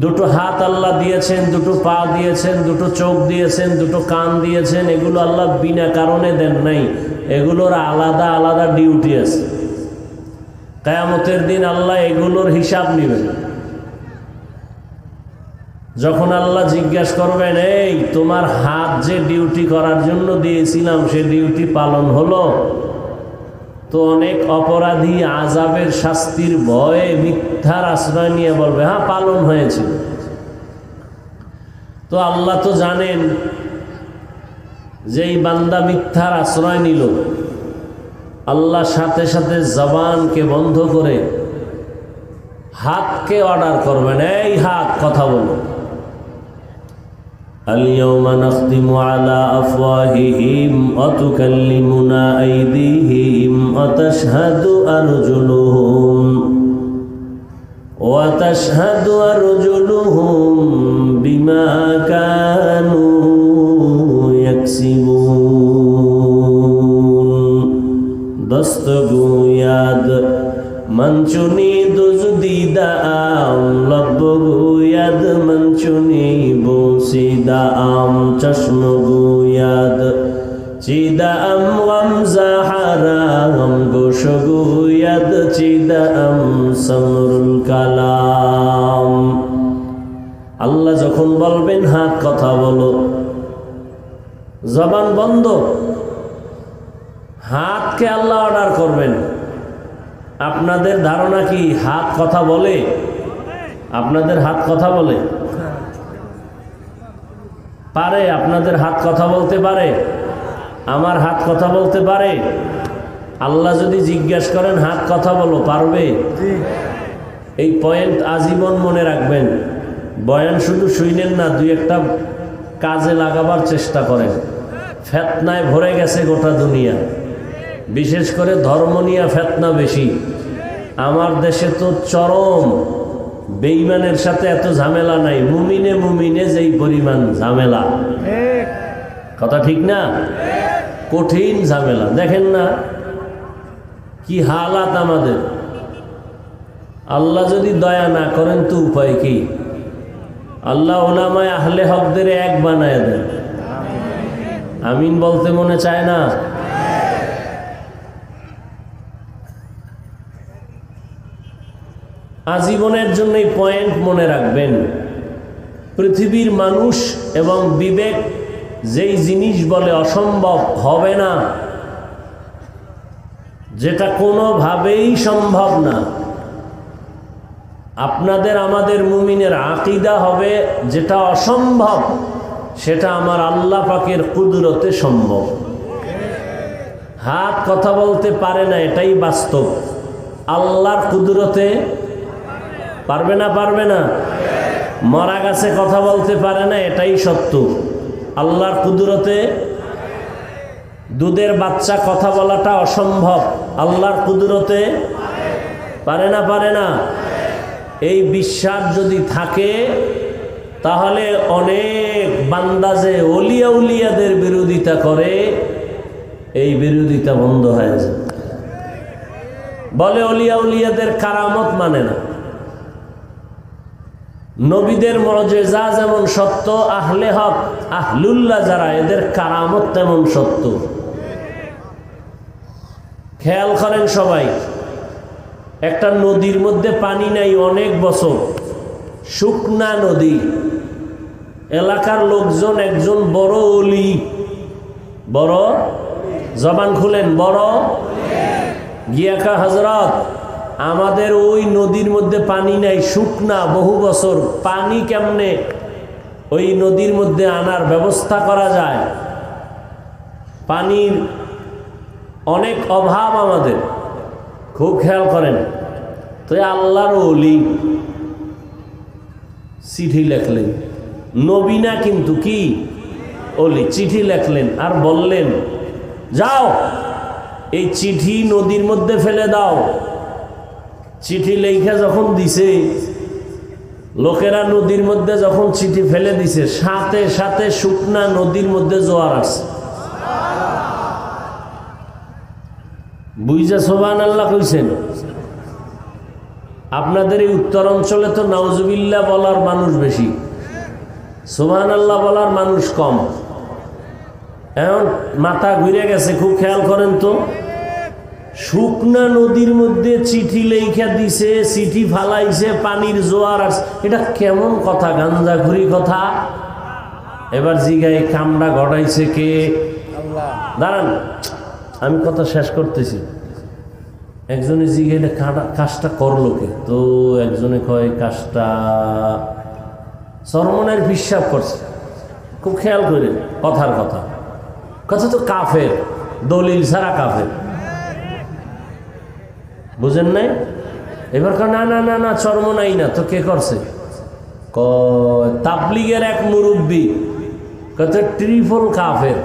দুটো হাত আল্লাহ দিয়েছেন, দুটো পা দিয়েছেন, দুটো চোখ দিয়েছেন, দুটো কান দিয়েছেন, এগুলো আল্লাহ বিনা কারণে দেন নাই। এগুলোর আলাদা আলাদা ডিউটি আছে। কায়ামতের দিন আল্লাহ এগুলোর হিসাব নেবেন। যখন আল্লাহ জিজ্ঞাসা করবেন, এই, তোমার হাত যে ডিউটি করার জন্য দিয়েছিলাম, সে ডিউটি পালন হলো? তো অনেক অপরাধী আজাবের শাস্তির ভয়ে মিথ্যার আশ্রয় নিয়ে বলবে হ্যাঁ পালন হয়েছিল তো আল্লাহ তো জানেন যে এই বান্দা মিথ্যার আশ্রয় নিল। আল্লাহ সাথে সাথে জবানকে বন্ধ করে হাতকে অর্ডার করবেন। এই হাত, কথা বলো। اليوم نختم على أفواههم وتكلمنا أيديهم وتشهد أرجلهم وتشهد أرجلهم بما كانوا يكسبون دستگو یاد منچونی دزدی دا آم لبگو یاد منچونی بوسی دا آم چشمگو یاد چی دا ام غمزا حرام گوشگو یاد چی دا ام سمرul কালাম আল্লাহ যখন বলবেন হাত কথা বলো জবান বন্ধ হাতকে আল্লাহ অর্ডার করবেন আপনাদের ধারণা কি হাত কথা বলে আপনাদের হাত কথা বলে পারে, আপনাদের হাত কথা বলতে পারে, আমার হাত কথা বলতে পারে। আল্লাহ যদি জিজ্ঞেস করেন, হাত কথা বলো, পারবে? এই পয়েন্ট আজীবন মনে রাখবেন, বয়ান শুধু শুইনেন না, দুই একটা কাজে লাগাবার চেষ্টা করেন। ফেতনায় ভরে গেছে গোটা দুনিয়া। বিশেষ করে ধর্ম নিয়ে ফেতনা বেশি। আমার দেশে তো চরম বেইমানের সাথে এত ঝামেলা নাই। মুমিনে মুমিনে যেই পরিমাণ ঝামেলা। কথা ঠিক না? কঠিন ঝামেলা। দেখেন না, কি হালাত আমাদের। আল্লাহ যদি দয়া না করেন তো উপায় কি? আল্লাহ ওলামায় আহলে হকদের এক বানায় দেন। আমিন বলতে মনে চায় না? আজীবনের জন্য এই পয়েন্ট মনে রাখবেন। পৃথিবীর মানুষ এবং বিবেক যেই জিনিস বলে অসম্ভব হবে না। যেটা কোনোভাবেই সম্ভব না। আপনাদের আমাদের মুমিনের আকিদা হবে যেটা অসম্ভব, সেটা আমার আল্লাহ পাকের কুদরতে সম্ভব। হাত কথা বলতে পারে না, এটাই বাস্তব। আল্লাহর কুদরতে পারবে না পারবে না। মরা গাছে, কথা বলতে পারে না, এটাই সত্য। আল্লাহর কুদরতে দুধের বাচ্চা কথা বলাটা অসম্ভব। আল্লাহর কুদরতে পারে না পারে না। এই বিশ্বাস যদি থাকে, তাহলে অনেক বান্দা যে অলিয়া উলিয়াদের বিরোধিতা করে, এই বিরোধিতা বন্ধ হয়ে যায়। বলে অলিয়া উলিয়াদের কারামত মানে না। নবীদের মজেজা যেমন সত্য, আহলে হক, আহলুল্লাহ যারা, এদের কারামত তেমন সত্য। খেয়াল করেন সবাই, একটা নদীর মধ্যে পানি নাই অনেক বছর, শুকনা নদী। এলাকার লোকজন একজন বড় অলি। বড়? জবান খুলেন, বড়? গিয়াকা হজরত আমাদের ওই নদীর মধ্যে পানি নাই, শুকনা বহু বছর। পানি কেমনে ওই নদীর মধ্যে আনার ব্যবস্থা করা যায়? পানির অনেক অভাব আমাদের। খুব খেয়াল করেন। তো আল্লাহর অলি চিঠি লেখলেন। নবীনা কিন্তু কি? অলি চিঠি লেখলেন আর বললেন, যাও, এই চিঠি নদীর মধ্যে ফেলে দাও। চিঠি লেখা যখন দিছে, লোকেরা নদীর মধ্যে যখন চিঠি ফেলে দিছে, সাথে সাথে শুকনা নদীর মধ্যে জোয়ার আসছে। বুঝা সোবান আল্লাহ কইছেন, আপনাদের এই উত্তর অঞ্চলে তো নাউজুবিল্লাহ বলার মানুষ বেশি। সুবহান আল্লাহ বলার মানুষ কম। এখন মাথা ঘুরে গেছে, খুব খেয়াল করেন তো। শুকনা নদীর মধ্যে চিঠি লেখা দিছে, চিঠি ফালাইছে, পানির জোয়ার আসছে। এটা কেমন কথা, গাঞ্জাখুরি কথা? এবার জিগায় কামড়া ঘটাইছে কে? দাঁড়ান, আমি কথা শেষ করতেছি। একজনে জিগাইলে কাজটা করল কে? তো একজনে কয়, কাজটা সরমনের বিশ্বাস করছে। খুব খেয়াল করে কথার কথা। কথা তো কাফের, দলিল ছাড়া কাফের। বুঝেন নাই? এবার না না না না, চর্ম নাই না, তো কে করছে? কয়, তাবলিগের এক মুরব্বী। কত ট্রিপল কাফের।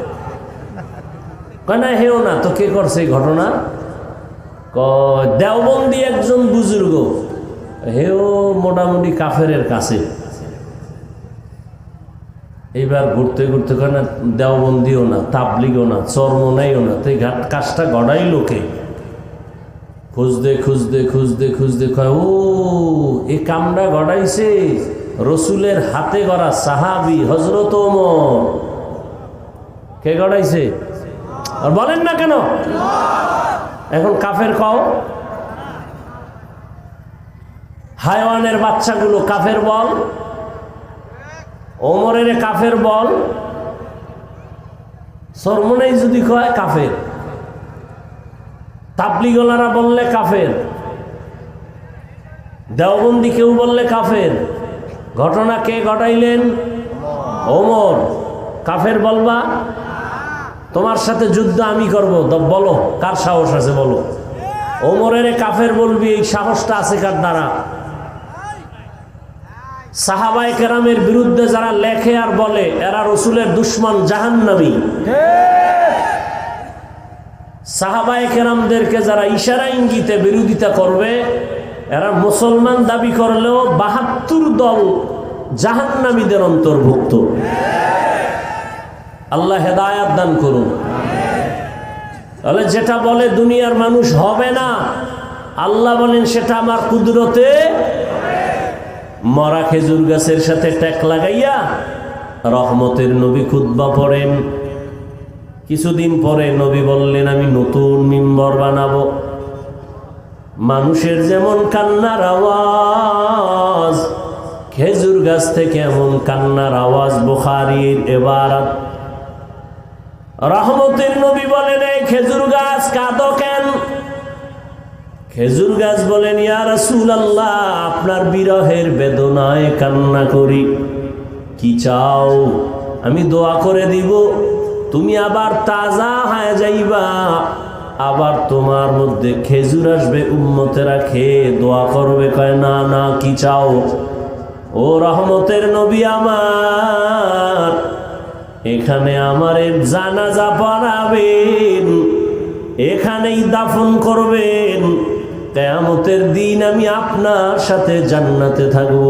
কয়, না, হেও না, তো কে করছে এই ঘটনা? ক দেওবন্দি একজন বুজুর্গ। হেও মোটামুটি কাফেরের কাছে। এইবার ঘুরতে ঘুরতে কয়, না, দেওবন্দিও না, তাবলিগও না, চর্ম নাইও না। তো এই ঘাট কাজটা গড়াই লোকে খুঁজতে খুঁজতে খুঁজতে খুঁজতে কয়, ও, এ কামটা গড়াইছে রসুলের হাতে গড়া সাহাবি হজরত ওমর। কে গড়াইছে? আর বলেন না কেন? এখন কাফের কও। হায়ওয়ানের বাচ্চাগুলো কাফের বল, ওমরের কাফের বল। সরমনেই যদি কয়, কাফের। তাবলিগলারা বললে কাফের। দেওবন্দি কেউ বললে কাফের। ঘটনা কে ঘটাইলেন? ওমর। কাফের বলবা, তোমার সাথে যুদ্ধ আমি করব। বলো, কার সাহস আছে বলো। ওমরের কাফের বলবি, এই সাহসটা আছে কার দ্বারা? সাহাবাই কেরামের বিরুদ্ধে যারা লেখে আর বলে, এরা রসুলের দুশ্মন জাহান্নামী। সাহাবায় কেরামদেরকে যারা ইশারা ইঙ্গিতে বিরোধিতা করবে, এরা মুসলমান দাবি করলেও বাহাত্তর দল জাহান্নামীদের অন্তর্ভুক্ত। আল্লাহ হেদায়াত দান করুন। তাহলে যেটা বলে দুনিয়ার মানুষ হবে না, আল্লাহ বলেন সেটা আমার কুদরতে মরা খেজুর গাছের সাথে ট্যাক লাগাইয়া রহমতের নবী খুদ্া পড়েন। কিছুদিন পরে নবী বললেন, আমি নতুন মিম্বর বানাবো। মানুষের যেমন কান্নার আওয়াজ, খেজুর গাছ থেকে এমন কান্নার আওয়াজ বোখারির এবার রহমতের নবী বলেন, এই খেজুর গাছ কাঁদো কেন? খেজুর গাছ বলেন, ইয়া রাসূল আল্লাহ আপনার বিরহের বেদনায় কান্না করি। কি চাও? আমি দোয়া করে দিব। তুমি আবার তাজা হয়ে যাইবা। আবার তোমার মধ্যে খেজুর আসবে, উম্মতেরা খেয়ে দোয়া করবে, কয়, না না, কি চাও? ও রহমতের নবী আমার, এখানে আমার জানাজা পড়াবেন, এখানেই দাফন করবেন। কেয়ামতের দিন আমি আপনার সাথে জান্নাতে থাকব।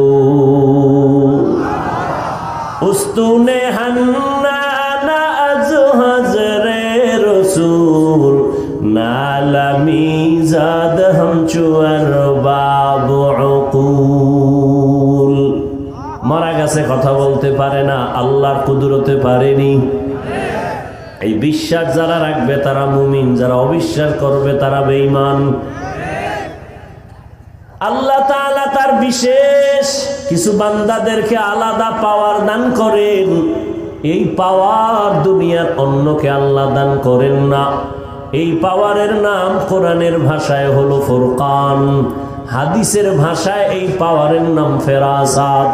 উস্তুনে হান্না জাদ হম চুয়ার বাবু অকুল মারা গেছে কথা বলতে পারে না, আল্লাহর কুদরতে পারেনি। এই বিশ্বাস যারা রাখবে তারা মুমিন, যারা অবিশ্বাস করবে তারা বেঈমান। আল্লাহ তাআলা তার বিশেষ কিছু বান্দাদেরকে আলাদা পাওয়ার দান করেন। এই পাওয়ার দুনিয়ার অন্যকে আল্লাহ দান করেন না। এই পাওয়ারের নাম কোরআনের ভাষায় হলো ফুরকান হাদিসের ভাষায় এই পাওয়ারের নাম ফেরাসাত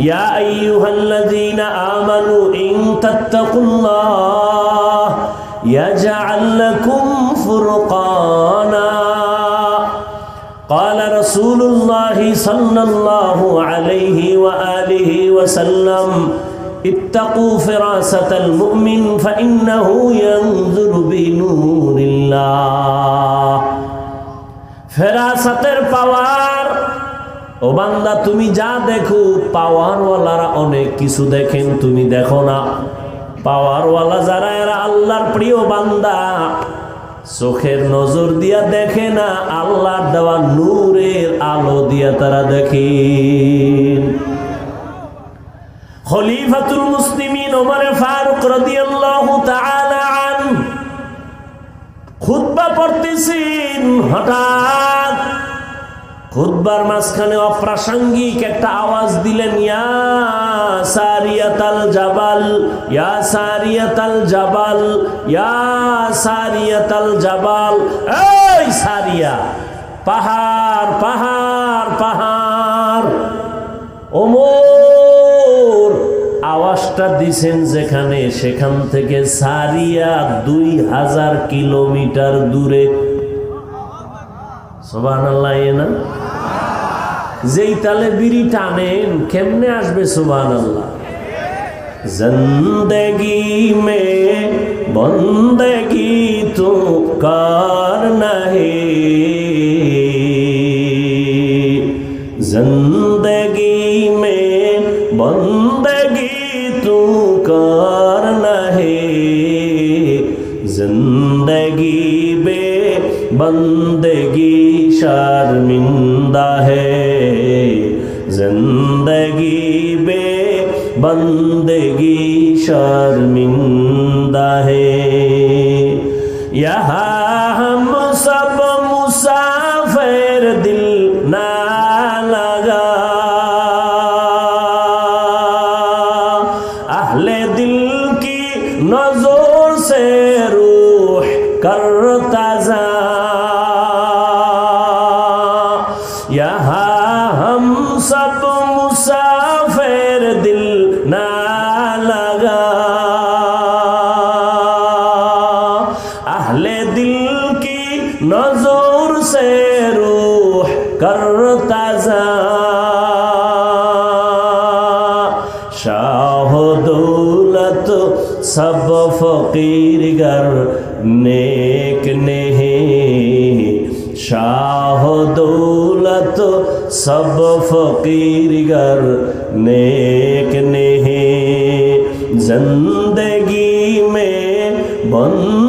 ইয়া আইয়ুহাল্লাযীনা আমানু ইন তাত্তাকুল্লাহ ইয়াজআল লাকুম ফুরকানা قال رسول الله صلى الله عليه وآله وسلم اتقوا فراسة المؤمن فإنه ينظر بنور الله ফেরাসাতের পাওয়ার ও বান্দা তুমি যা দেখো পাওয়ারওয়ালারা অনেক কিছু দেখেন তুমি দেখো না পাওয়ারওয়ালা যারা এরা আল্লাহর প্রিয় বান্দা চোখের নজর দিয়া দেখে না আল্লাহর দেওয়া নূরের আলো দিয়া তারা দেখে খলিফাতুল মুসলিমিন ওমর ফারুক রাদিয়াল্লাহু তাআলা আন খুতবা পড়তেছেন হঠাৎ। খুতবার মাঝখানে অপ্রাসঙ্গিক একটা আওয়াজ দিলেন, ইয়া সারিয়াতাল জাবাল, ইয়া সারিয়াতাল জাবাল, ইয়া সারিয়াতাল জাবাল, এই সারিয়া, পাহাড় পাহাড় পাহাড়, ওমর কষ্টটা দিছেন যেখানে, সেখান থেকে সারিয়া দুই হাজার কিলোমিটার দূরে। না? যেই তালে বিড়ি টানেন, কেমনে আসবে সোবান আল্লাহ জিন্দগি মে বন্দগি তো কা शर्मिंदा है यहाँ हम सब मुसाफिर दिल ना लगा अहले दिल की नजर से रूह करता सब फकीर गर नेक नहीं ज़िंदगी में बंदगी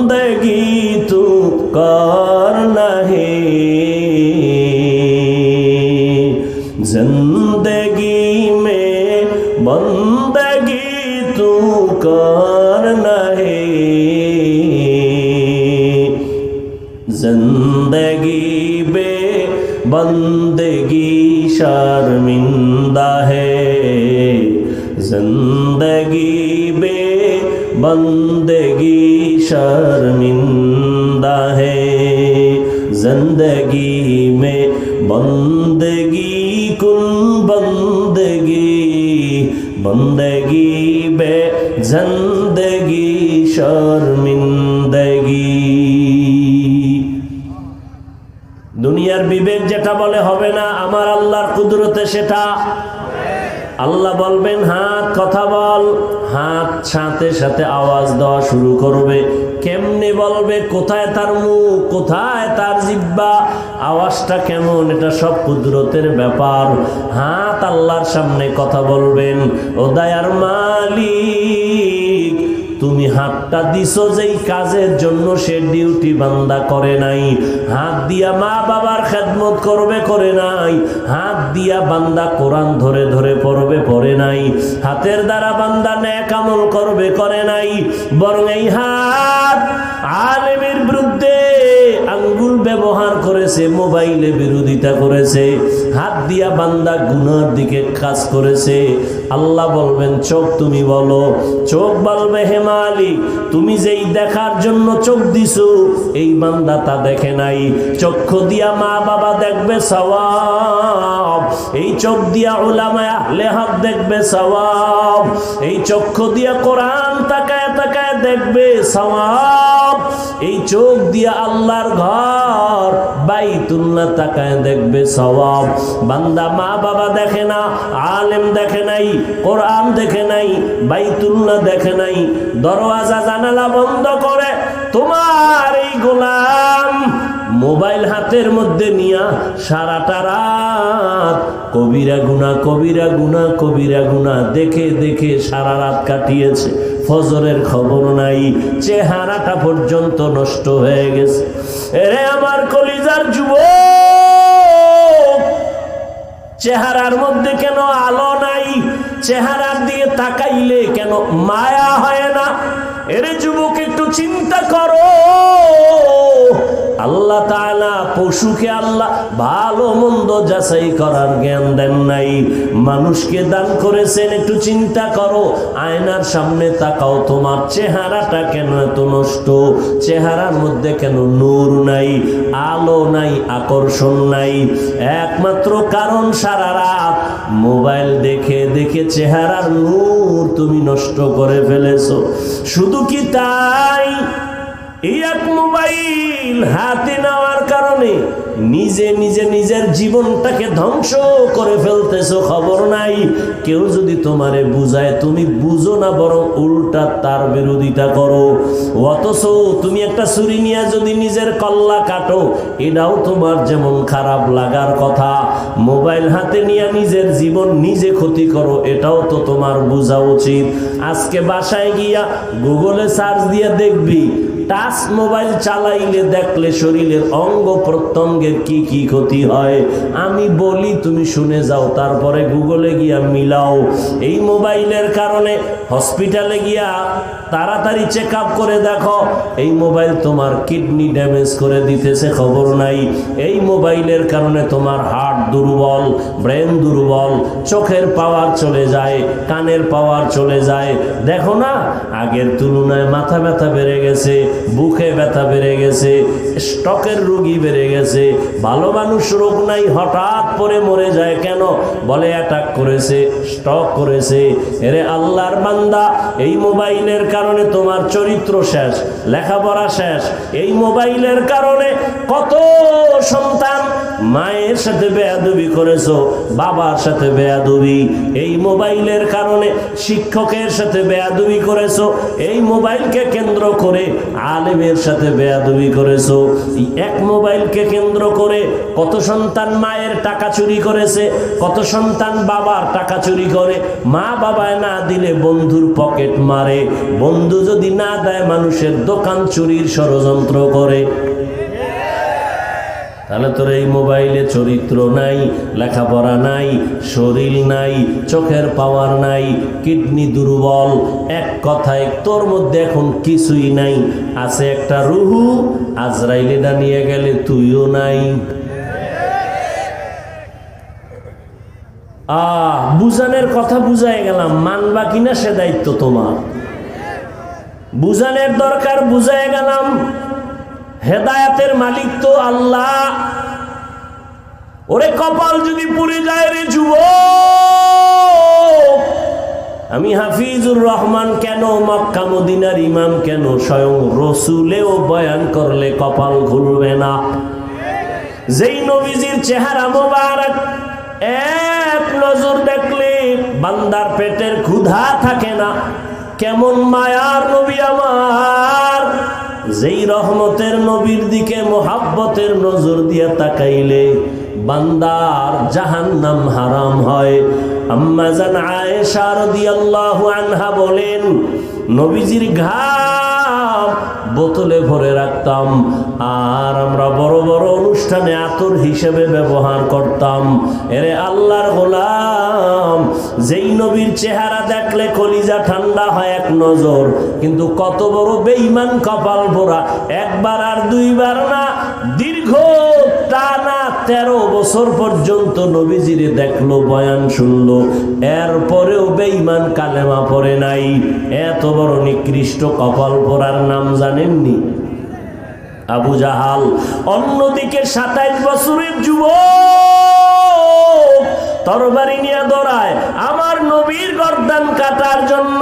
মন্দগি বে জন্দগি শর্মিন্দগি। দুনিয়ার বিবেক যেটা বলে হবে না, আমার আল্লাহর কুদরতে সেটা। আল্লাহ বলবেন, হাত কথা বল, হাত সাথে সাথে আওয়াজ দেওয়া শুরু করবে। কেমনে বলবে? কোথায় তার মুখ? কোথায় তার জিব্বা? আওয়াজটা কেমন? এটা সব কুদরতের ব্যাপার। হাত আল্লাহর সামনে কথা বলবেন। ও দায়ার মালিক। তুমি হাতটা দিছ যেই কাজের জন্য সে ডিউটি বান্দা করে নাই। হাত দিয়া মা বাবার খেদমত করবে, করে নাই। হাত দিয়া বান্দা কোরআন ধরে ধরে পড়বে, পড়ে নাই। হাতের দ্বারা বান্দা ন্যাক আমল করবে, করে নাই। বরং এই হাত আলেমের বিরুদ্ধে আঙ্গুল ব্যবহার করেছে, মোবাইলে বিরোধিতা করেছে, হাত দিয়া বান্দা গুনার দিকে কাজ করেছে। আল্লাহ বলবেন, চোখ তুমি বলো। চোখ বলবে, হে মালিক, তুমি যেই দেখার জন্য চোখ দিছো, এই বান্দা তা দেখে নাই। চক্ষু দিয়া মা বাবা দেখবে সওয়াব, এই চোখ দিয়া ওলামায় আহলে হক দেখবে সওয়াব, এই চক্ষু দিয়া কোরআন তাকায় দেখবে সওয়াব। এই চোখ দিয়া আল্লাহর ঘর, বাইতুল্লাহ তাকায় দেখবে সওয়াব। বান্দা মা বাবা দেখে না, আলেম দেখে নাই, কোরআন দেখে নাই, বাইতুল্লাহ দেখে নাই। দরওয়াজা জানালা বন্ধ করে, তোমার এই গোলাম মোবাইল হাতের মধ্যে নিয়া সারাটা রাত কবিরা গুনা কবিরা গুনা কবিরা গুনা, দেখে দেখে সারা রাত কাটিয়েছে। ফজরের খবর নাই, চেহারাটা পর্যন্ত নষ্ট হয়ে গেছে। এরে আমার কলিজার যুব চেহারার মধ্যে কেন আলো নাই? চেহারার দিকে তাকাইলে কেন মায়া হয় না? এর যুবক, একটু চিন্তা করো। আল্লাহ তাআলা পশুকে আল্লাহ ভালো মন্দ যাচাই করার জ্ঞান দেন নাই। মানুষকে দান করেছেন, একটু চিন্তা করো। আয়নার সামনে তাকাও, তোমার চেহারাটা কেন এত নষ্ট? চেহারার মধ্যে কেন নূর নাই, আলো নাই, আকর্ষণ নাই? একমাত্র কারণ সারা রাত মোবাইল দেখে দেখে চেহারার নূর তুমি নষ্ট করে ফেলেছো। শুধু কি তাই? এই এক মোবাইল হাতে নেওয়ার কারণে নিজে নিজে নিজের জীবনটাকে ধ্বংস করে ফেলতেছো, খবর নাই। কেউ যদি তোমারে বুঝায়, তুমি বুঝো না বরং উল্টা তার বিরোধিতা করো। অথচ তুমি একটা ছুরি নিয়ে যদি নিজের কল্লা কাটো, এটাও তোমার যেমন খারাপ লাগার কথা। মোবাইল হাতে নিয়ে নিজের জীবন নিজে ক্ষতি করো, এটাও তো তোমার বোঝা উচিত। আজকে বাসায় গিয়া গুগলে সার্চ দিয়ে দেখবি টাচ মোবাইল চালাইলে দেখলে শরীরের অঙ্গ প্রত্যঙ্গের কি কি ক্ষতি হয়? আমি বলি, তুমি শুনে যাও, তারপরে গুগলে গিয়া মিলাও। এই মোবাইলের কারণে হসপিটালে গিয়া তাড়াতাড়ি চেক আপ করে দেখো, এই মোবাইল তোমার কিডনি ড্যামেজ করে দিতেছে, খবর নাই। এই মোবাইলের কারণে তোমার হার্ট দুর্বল, ব্রেন দুর্বল, চোখের পাওয়ার চলে যায়, কানের পাওয়ার চলে যায়। দেখো না, আগের তুলনায় মাথা ব্যথা বেড়ে গেছে। বুকে ব্যথা বেড়ে গেছে, স্টকের রোগী বেড়ে গেছে, ভালো মানুষ রোগ নাই, হঠাৎ পরে মরে যায় কেন? বলে অ্যাটাক করেছে স্টক করেছে। এরে আল্লাহর মান্দা এই মোবাইলের কারণে তোমার চরিত্র শেষ, লেখাপড়া শেষ। এই মোবাইলের কারণে কত সন্তান মায়ের সাথে বেয়াদবি করেছ, বাবার সাথে বেয়াদবি। এই মোবাইলের কারণে শিক্ষকের সাথে বেয়াদবি করেছ, এই মোবাইলকে কেন্দ্র করে আলেমের সাথে বেয়াদবি করেছ। এক মোবাইলকে কেন্দ্র করে কত সন্তান মায়ের টাকা চুরি করেছে, কত সন্তান বাবার টাকা চুরি করে। মা বাবায় না দিলে বন্ধুর পকেট মারে, বন্ধু যদি না দেয় মানুষের দোকান চুরির ষড়যন্ত্র করে। তাহলে তোর এই মোবাইলে চরিত্র নাই, লেখাপড়া নাই, শরীর নাই, চোখের পাওয়ার নাই, কিডনি দুর্বল, এক কথায় তোর মধ্যে এখন কিছুই নাই। আছে একটা রুহু আজরাইলেটা নিয়ে গেলে তুইও নাই। আহ, বুঝানের কথা বুঝাই গেলাম, মানবা কিনা সে দায়িত্ব তোমার। বুঝানের দরকার বুঝাই গেলাম। হেদায়াতের মালিক তো আল্লাহ। ওরে কপাল যদি পুড়ে যায় রে যুব আমি হাফিজুর রহমান কেন, মক্কা মদিনার ইমাম কেন, স্বয়ং রসুলেও বয়ান করলে কপাল ঘুরবে না। যেই নবীজির চেহারা মোবারক, এক নজর দেখলে বান্দার পেটের ক্ষুধা থাকে না। কেমন মায়ার নবী আমার। যেই রহমতের নবীর দিকে মোহাব্বতের নজর দিয়ে তাকাইলে বান্দার জাহান নাম হারাম হয়। আম্মাজান আয়েশা রাদিয়াল্লাহু আনহা বলেন, নবীজির ঘাম বোতলে ভরে রাখতাম। আর আমরা বড় বড় অনুষ্ঠানে আতর হিসেবে ব্যবহার করতাম। এরে আল্লাহর গোলাম, যেই নবীর চেহারা দেখলে কলিজা ঠান্ডা হয় এক নজর, কিন্তু কত বড় বেইমান কপাল ভরা, একবার আর দুইবার না, দীর্ঘ তেরো বছর পর্যন্ত নবীজিরে দেখল, বয়ান শুনলো। এরপরেও বেঈমান কালেমা পড়ে নাই। এত বড় নিকৃষ্ট কপাল পরার নাম জানেননি? আবু জাহাল, অন্যদিকে সাতাইশ বছরের যুবক তরবারি নিয়ে দৌড়ায়, আমার নবীর গর্দান কাটার জন্য।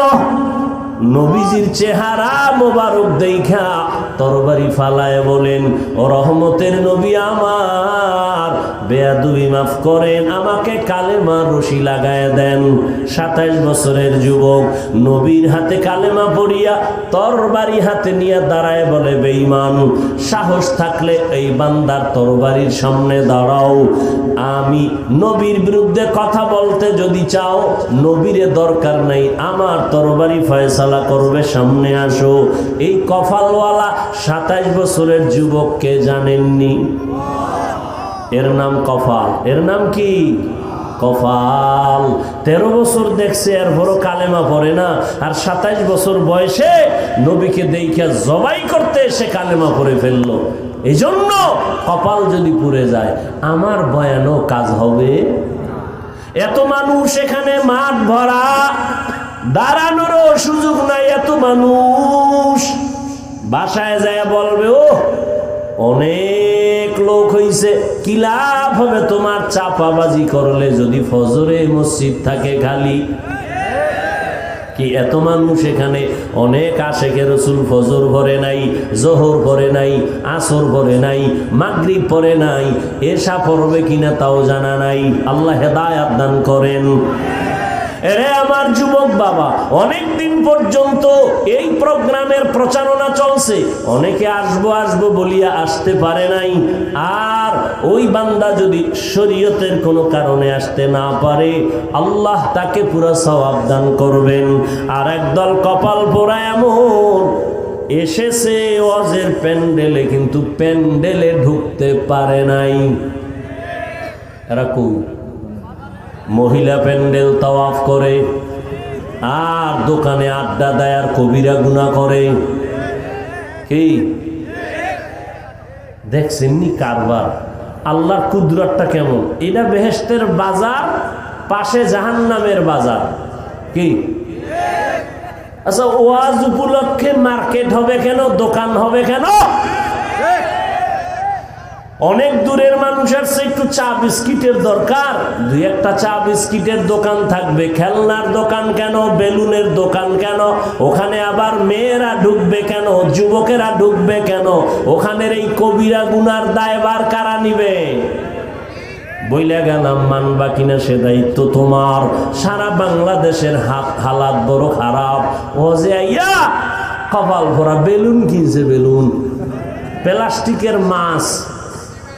নবীজির চেহারা মোবারক দেখা তরবারি ফালায় বলেন, ও রহমতের নবী আমার, বেয়াদুবি মাফ করেন, আমাকে কালেমা রশি লাগায় দেন। সাতাইশ বছরের যুবক নবীর হাতে কালেমা পড়িয়া তরবারি হাতে নিয়ে দাঁড়ায় বলে, বেঈমান, সাহস থাকলে এই বান্দার তরবারির সামনে দাঁড়াও। আমি নবীর বিরুদ্ধে কথা বলতে যদি চাও, নবীরে দরকার নেই, আমার তরবারি ফয়সালা করবে, সামনে আসো। এই কফালওয়ালা সাতাইশ বছরের যুবককে জানেননি। এর নাম কফাল। এর নাম কি? কফাল। তেরো বছর দেখছে এর বড় কালেমা পড়ে না। আর সাতাইশ বছর বয়সে নবীকে দেখিয়া জবাই করতে এসে কালেমা পড়ে ফেলল। এই জন্য কপাল যদি পুড়ে যায়, আমার বয়ানও কাজ হবে। এত মানুষ এখানে মাঠ ভরা। দাঁড়ানোরও সুযোগ নাই এত মানুষ। বাসায় যায় বলবে ও অনেক লোক হইছে। কি লাভ হবে তোমার চাপাবাজি করলে যদি ফজরে মসজিদ থাকে খালি? কি এত মানুষ এখানে? অনেক আশেখের রসুল ফজর ভরে নাই, জোহর ভরে নাই, আসর ভরে নাই, মাগরিব পরে নাই এসা পড়বে কিনা তাও জানা নাই। আল্লাহ হেদায়াত দান করেন। এরে আমার যুবক বাবা অনেক দিন পর্যন্ত এই প্রোগ্রামের প্রচারণা চলছে। অনেকে আসব আসব বলিয়া আসতে পারে নাই। আর ওই বান্দা যদি শরীয়তের কোনো কারণে আসতে না পারে, আল্লাহ তাকে পুরো সওয়াব দান করবেন। আর একদল কপাল পোড়া এমন, এসেছে ওয়াজের প্যান্ডেলে, কিন্তু প্যান্ডেলে ঢুকতে পারে নাই। এরা কই? মহিলা প্যান্ডেল তাওয়াফ করে, আর দোকানে আড্ডা দেয় আর কবিরা গুণা করে। কি? দেখছেননি কারবার? আল্লাহর কুদরতটা কেমন? এটা বেহেস্তের বাজার, পাশে জাহান্নামের বাজার। কি? আচ্ছা ওয়াজ উপলক্ষে মার্কেট হবে কেন? দোকান হবে কেন? অনেক দূরের মানুষের একটু চা বিস্কিটের দরকার। দুই একটা চা বিস্কিটের দোকান থাকবে। খেলনার দোকান কেন? বেলুনের দোকান কেন? ওখানে আবার মেয়েরা ঢুকবে কেন? যুবকেরা ঢুকবে কেন? ওখানের এই কবিরা গুনার দায়বার কারা নিবে? বইলে গেলাম, মানবা কিনা সে দায়িত্ব তোমার। সারা বাংলাদেশের হাত হালাত বড় খারাপ। ও যে আইয়া কপাল ভরা বেলুন কিনছে বেলুন? প্লাস্টিকের মাছ।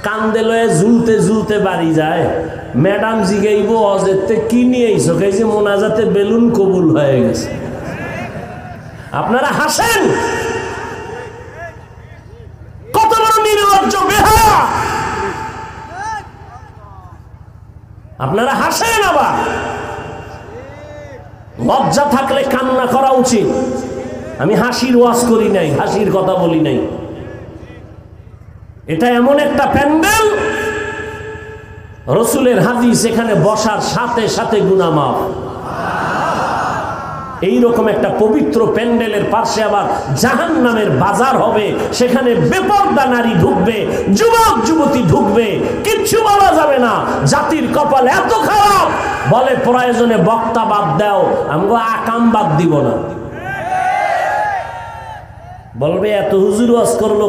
কান্দে লয়ে ঝুলতে ঝুলতে বাড়ি যায়। ম্যাডাম জিগাইব অজেতে কি নিয়ে আইসো? কে যে মোনাজাতে বেলুন কবুল হয়ে গেছে। আপনারা হাসেন? কত বড় নির্লজ্জ বেহা আপনারা হাসেন আবার? লজ্জা থাকলে কান্না করা উচিত। আমি হাসির ওয়াজ করি নাই, হাসির কথা বলি নাই। এটা এমন একটা প্যান্ডেল। রসুলের হাদিস এখানে বসার সাথে সাথে গুনামাপ এইরকম একটা পবিত্র প্যান্ডেলের পাশে আবার জাহান নামের বাজার হবে, সেখানে বেপর্দা নারী ঢুকবে, যুবক, যুবতী ঢুকবে, কিচ্ছু বলা যাবে না, জাতির কপাল এত খারাপ। বলে, প্রয়োজনে বক্তা বাদ দাও, আমগো আকাম বাদ দিব না। বলবে, এত হুজুর করল